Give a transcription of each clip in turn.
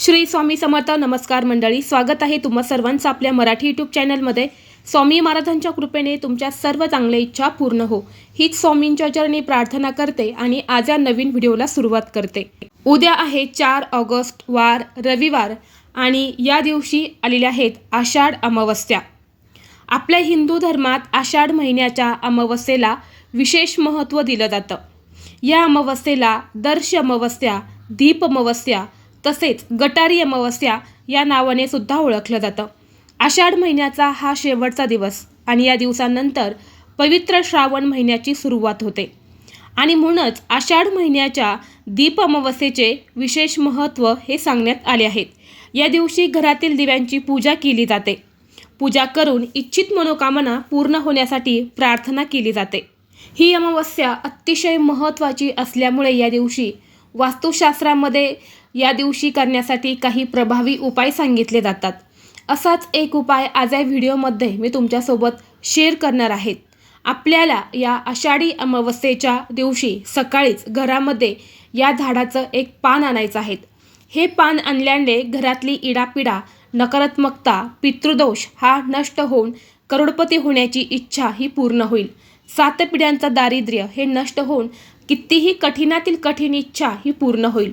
श्री स्वामी समर्थ नमस्कार मंडळी स्वागत आहे तुम्हा सर्वांचं आपल्या मराठी यूट्यूब चॅनलमध्ये. स्वामी महाराजांच्या कृपेने तुमच्या सर्व चांगल्या इच्छा पूर्ण हो. हीच स्वामींच्या चरणी प्रार्थना करते आणि आज या नवीन व्हिडिओला सुरुवात करते. उद्या आहे चार ऑगस्ट वार रविवार आणि या दिवशी आलेल्या आहेत आषाढ अमावस्या. आपल्या हिंदू धर्मात आषाढ महिन्याच्या अमावस्येला विशेष महत्त्व दिलं जातं. या अमावस्येला दर्श अमावस्या दीप अमावस्या तसेच गटारी अमावस्या या नावाने सुद्धा ओळखलं जातं. आषाढ महिन्याचा हा शेवटचा दिवस आणि या दिवसानंतर पवित्र श्रावण महिन्याची सुरुवात होते. आणि म्हणूनच आषाढ महिन्याच्या दीप अमावस्येचे विशेष महत्त्व हे सांगण्यात आले आहेत. या दिवशी घरातील दिव्यांची पूजा केली जाते. पूजा करून इच्छित मनोकामना पूर्ण होण्यासाठी प्रार्थना केली जाते. ही अमावस्या अतिशय महत्त्वाची असल्यामुळे या दिवशी वास्तुशास्त्रामध्ये या दिवशी करण्यासाठी काही प्रभावी उपाय सांगितले जातात. असाच एक उपाय आज या व्हिडिओमध्ये मी तुमच्यासोबत शेअर करणार आहेत आपल्याला या आषाढी अमावस्येच्या दिवशी सकाळीच घरामध्ये या झाडाचं एक पान आणायचं आहे. हे पान आणल्याने घरातली इडापिडा नकारात्मकता पितृदोष हा नष्ट होऊन करोडपती होण्याची इच्छा ही पूर्ण होईल. सात पिढ्यांचं दारिद्र्य हे नष्ट होऊन कितीही कठीणातील कठीण इच्छा ही पूर्ण होईल.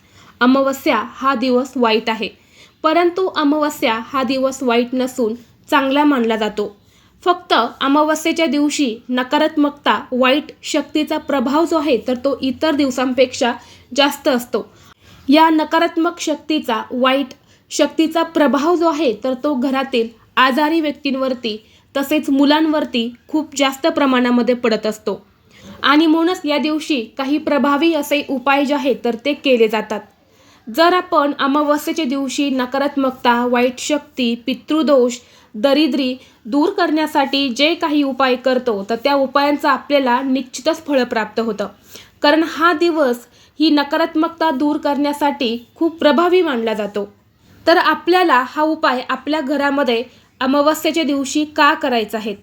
अमावस्या हा दिवस वाईट आहे. परंतु अमावस्या हा दिवस वाईट नसून चांगला मानला जातो. फक्त अमावस्येच्या दिवशी नकारात्मकता वाईट शक्तीचा प्रभाव जो आहे तर तो इतर दिवसांपेक्षा जास्त असतो. या नकारात्मक शक्तीचा वाईट शक्तीचा प्रभाव जो आहे तर तो घरातील आजारी व्यक्तींवरती तसेच मुलांवरती खूप जास्त प्रमाणामध्ये पडत असतो. आणि म्हणूनच या दिवशी काही प्रभावी असे उपाय जे आहेत तर ते केले जातात. जर आपण अमावस्येच्या दिवशी नकारात्मकता वाईट शक्ती पितृदोष दरिद्री दूर करण्यासाठी जे काही उपाय करतो तर त्या उपायांचं आपल्याला निश्चितच फळ प्राप्त होतं. कारण हा दिवस ही नकारात्मकता दूर करण्यासाठी खूप प्रभावी मानला जातो. तर आपल्याला हा उपाय आपल्या घरामध्ये अमावस्येच्या दिवशी का करायचा आहे?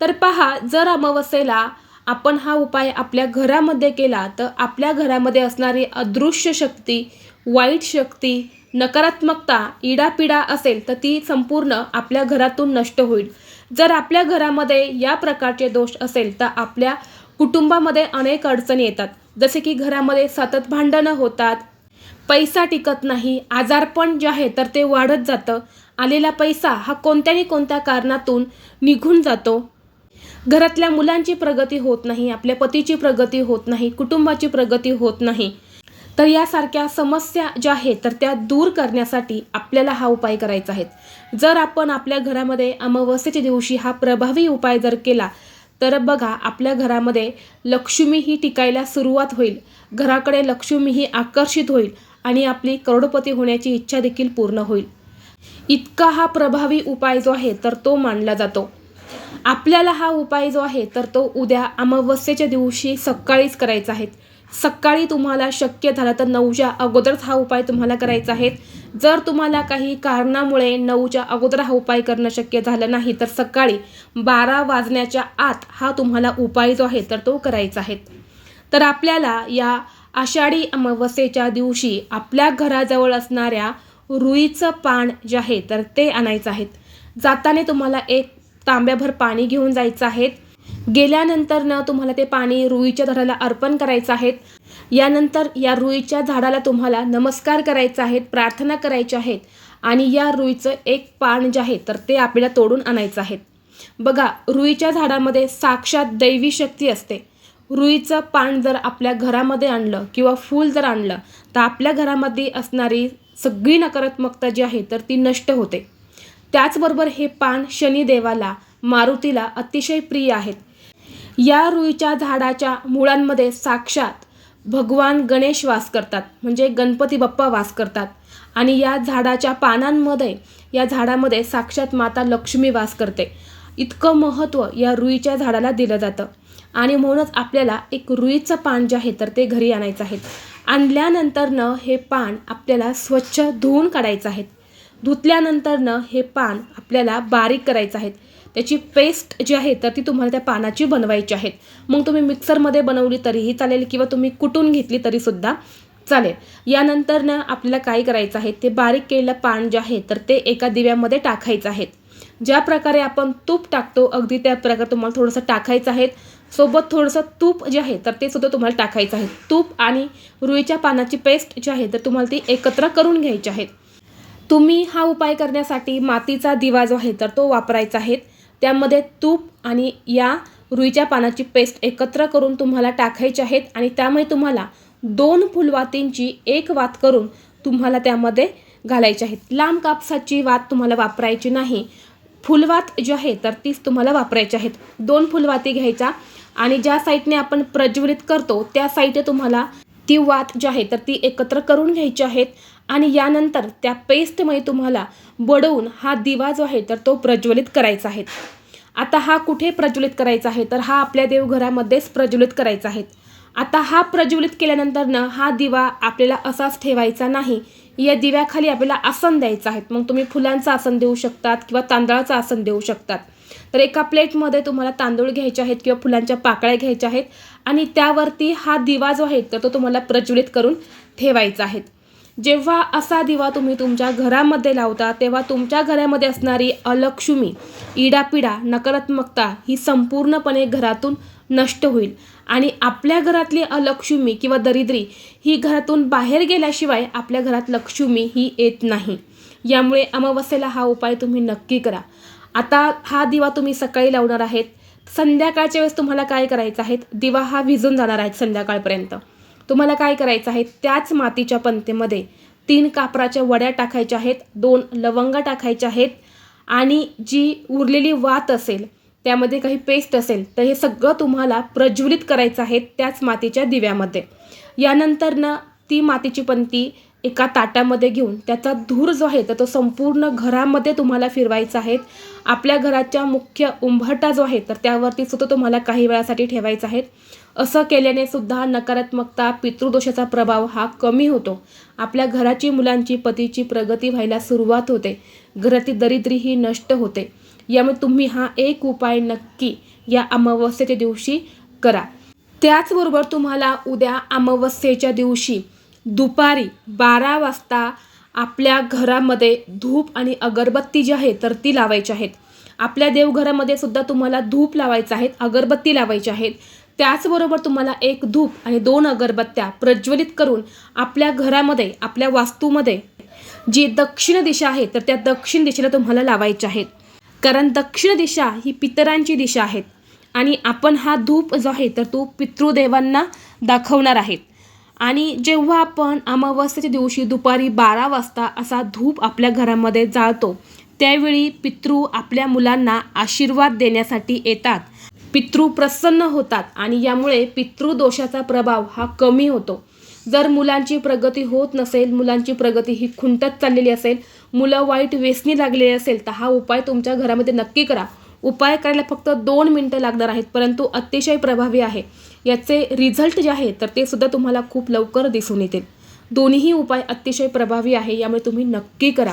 तर पहा जर अमावस्येला आपण हा उपाय आपल्या घरामध्ये केला तर आपल्या घरामध्ये असणारी अदृश्य शक्ती वाईट शक्ती नकारात्मकता इडापिडा असेल तर ती संपूर्ण आपल्या घरातून नष्ट होईल. जर आपल्या घरामध्ये या प्रकारचे दोष असेल तर आपल्या कुटुंबामध्ये अनेक अडचणी येतात. जसे की घरामध्ये सतत भांडणं होतात पैसा टिकत नाही आजारपण जे आहे तर ते वाढत जातं. आलेला पैसा हा कोणत्याही कोणत्या कारणातून निघून जातो. घरातल्या मुलांची प्रगती होत नाही आपल्या पतीची प्रगती होत नाही कुटुंबाची प्रगती होत नाही. तर यासारख्या समस्या ज्या आहेत तर त्या दूर करण्यासाठी आपल्याला हा उपाय करायचा आहे. जर आपण आपल्या घरामध्ये अमावस्येच्या दिवशी हा प्रभावी उपाय जर केला तर बघा आपल्या घरामध्ये लक्ष्मी ही टिकायला सुरुवात होईल. घराकडे लक्ष्मी ही आकर्षित होईल आणि आपली करोडपती होण्याची इच्छा देखील पूर्ण होईल. इतका हा प्रभावी उपाय जो आहे तर तो मानला जातो. आपल्याला हा उपाय जो आहे तर तो उद्या अमावस्येच्या दिवशी सकाळीच करायचा आहे. सकाळी तुम्हाला शक्य झालं तर नऊच्या अगोदरच हा उपाय तुम्हाला करायचा आहे. जर तुम्हाला काही कारणामुळे नऊच्या अगोदर हा उपाय करणं शक्य झालं नाही तर सकाळी बारा वाजण्याच्या आत हा तुम्हाला उपाय जो आहे तर तो करायचा आहे. तर आपल्याला या आषाढी अमावस्येच्या दिवशी आपल्या घराजवळ असणाऱ्या रुईचं पान जे आहे तर ते आणायचं आहे. जाताना तुम्हाला एक तांब्याभर पाणी घेऊन जायचं आहे. गेल्यानंतर तुम्हाला ते पाणी रुईच्या झाडाला अर्पण करायचं आहेत. यानंतर या रुईच्या झाडाला तुम्हाला नमस्कार करायचा आहेत प्रार्थना करायच्या आहेत आणि या रुईचं एक पान जे आहे तर ते आपल्याला तोडून आणायचं आहे बघा रुईच्या झाडामध्ये साक्षात दैवी शक्ती असते. रुईचं पान जर आपल्या घरामध्ये आणलं किंवा फूल जर आणलं तर आपल्या घरामध्ये असणारी सगळी नकारात्मकता जी आहे तर ती नष्ट होते. त्याचबरोबर हे पान शनिदेवाला मारुतीला अतिशय प्रिय आहेत. या रुईच्या झाडाच्या मुळांमध्ये साक्षात भगवान गणेश वास करतात. म्हणजे गणपती बाप्पा वास करतात. आणि या झाडाच्या पानांमध्ये या झाडामध्ये साक्षात माता लक्ष्मी वास करते. इतकं महत्त्व या रुईच्या झाडाला दिलं जातं. आणि म्हणूनच आपल्याला एक रुईचं पान जे आहे तर ते घरी आणायचं आहे. आणल्यानंतरनं हे पान आपल्याला स्वच्छ धुवून काढायचं आहे. धुतल्यानंतरनं हे पान आपल्याला बारीक करायचं आहे. त्याची पेस्ट जी आहे तर ती तुम्हाला त्या पानाची बनवायची आहे. मग तुम्ही मिक्सरमध्ये बनवली तरीही चालेल किंवा तुम्ही कुटून घेतली तरीसुद्धा चालेल. यानंतरनं आपल्याला काय करायचं आहे ते बारीक केलेलं पान जे आहे तर ते एका दिव्यामध्ये टाकायचं आहे. ज्या प्रकारे आपण तूप टाकतो अगदी त्या प्रकारे तुम्हाला थोडंसं टाकायचं आहे. सोबत थोडंसं तूप जे आहे तर ते सुद्धा तुम्हाला टाकायचं आहे. तूप आणि रुईच्या पानाची पेस्ट जी आहे तर तुम्हाला ती एकत्र करून घ्यायची आहे. तुम्ही हा उपाय करण्यासाठी मातीचा दिवा जो आहे तर तो वापरायचा आहे. त्यामध्ये तूप आणि या रुईच्या पानाची पेस्ट एकत्र करून तुम्हाला टाकायचे आहेत आणि त्यामुळे तुम्हाला दोन फुलवातींची एक वात करून तुम्हाला त्यामध्ये घालायची आहेत. लांब कापसाची वात तुम्हाला वापरायची नाही. फुलवात जी आहे तर तीच तुम्हाला वापरायची आहेत. दोन फुलवाती घ्यायच्या आणि ज्या साईडने आपण प्रज्वलित करतो त्या साईडने तुम्हाला ती वात जी आहे तर ती एकत्र करून घ्यायची आहेत. आणि यानंतर त्या पेस्टमध्ये तुम्हाला बडवून हा दिवा जो आहे तर तो प्रज्वलित करायचा आहे. आता हा कुठे प्रज्वलित करायचा आहे? तर हा आपल्या देवघरामध्येच प्रज्वलित करायचा आहे. आता हा प्रज्वलित केल्यानंतरनं हा दिवा आपल्याला असाच ठेवायचा नाही. या दिव्याखाली आपल्याला आसन द्यायचं आहे. मग तुम्ही फुलांचं आसन देऊ शकतात किंवा तांदळाचं आसन देऊ शकतात. तर एका प्लेटमध्ये तुम्हाला तांदूळ घ्यायचे आहेत किंवा फुलांच्या पाकळ्या घ्यायच्या आहेत आणि त्यावरती हा दिवा जो आहे तर तो तुम्हाला प्रज्वलित करून ठेवायचा आहे. जेव्हा असा दिवा तुम्ही तुमच्या घरामध्ये लावता तेव्हा तुमच्या घरामध्ये असणारी अलक्ष्मी इडापिडा नकारात्मकता ही संपूर्णपणे घरातून नष्ट होईल. आणि आपल्या घरातली अलक्ष्मी किंवा दरिद्री ही घरातून बाहेर गेल्याशिवाय आपल्या घरात लक्ष्मी ही येत नाही. यामुळे अमावस्येला हा उपाय तुम्ही नक्की करा. आता हा दिवा तुम्ही सकाळी लावणार आहेत. संध्याकाळच्या वेळेस तुम्हाला काय करायचं आहे? दिवा हा विजून जाणार आहेत संध्याकाळपर्यंत. तुम्हाला काय करायचं आहे? त्याच मातीच्या पंतेमध्ये तीन कापराच्या वड्या टाकायच्या आहेत दोन लवंगा टाकायच्या आहेत आणि जी उरलेली वात असेल त्यामध्ये काही पेस्ट असेल तर हे सगळं तुम्हाला प्रज्वलित करायचं आहे त्याच मातीच्या दिव्यामध्ये. यानंतरनं ती मातीची पंती एका ताटामध्ये घेऊन त्याचा धूर जो आहे तर तो संपूर्ण घरामध्ये तुम्हाला फिरवायचा आहे. आपल्या घराच्या मुख्य उंबरटा जो आहे तर त्यावरती सुद्धा तुम्हाला काही वेळासाठी ठेवायचा आहे. असं केल्याने सुद्धा नकारात्मकता पितृदोषाचा प्रभाव हा कमी होतो. आपल्या घराची मुलांची पतीची प्रगती व्हायला सुरुवात होते. घरातील दरिद्री ही नष्ट होते. यामुळे तुम्ही हा एक उपाय नक्की या अमावस्येच्या दिवशी करा. त्याचबरोबर तुम्हाला उद्या अमावस्येच्या दिवशी दुपारी बारा वाजता आपल्या घरामध्ये धूप आणि अगरबत्ती जी आहे तर ती लावायची आहेत. आपल्या देवघरामध्ये सुद्धा तुम्हाला धूप लावायचं आहेत अगरबत्ती लावायची आहेत. त्याचबरोबर तुम्हाला एक धूप आणि दोन अगरबत्त्या प्रज्वलित करून आपल्या घरामध्ये आपल्या वास्तूमध्ये जी दक्षिण दिशा आहे तर त्या दक्षिण दिशेला तुम्हाला लावायच्या आहेत. कारण दक्षिण दिशा ही पितरांची दिशा आहेत आणि आपण हा धूप जो आहे तर तो पितृदेवांना दाखवणार आहेत आणि जेव्हा आपण अमावस्येच्या दिवशी दुपारी बारा वाजता असा धूप आपल्या घरामध्ये जाळतो त्यावेळी पितृ आपल्या मुलांना आशीर्वाद देण्यासाठी येतात. पितृ प्रसन्न होतात आणि यामुळे पितृदोषाचा प्रभाव हा कमी होतो. जर मुलांची प्रगती होत नसेल मुलांची प्रगती ही खुंटत चाललेली असेल मुलं वाईट व्यसनी लागलेली असेल तर हा उपाय तुमच्या घरामध्ये नक्की करा. उपाय करायला फक्त दोन मिनटं लागणार आहेत परंतु अतिशय प्रभावी आहे. याचे रिझल्ट जे आहे तर ते सुद्धा तुम्हाला खूप लवकर दिसून येतील. दोन्हीही उपाय अतिशय प्रभावी आहे यामुळे तुम्ही नक्की करा.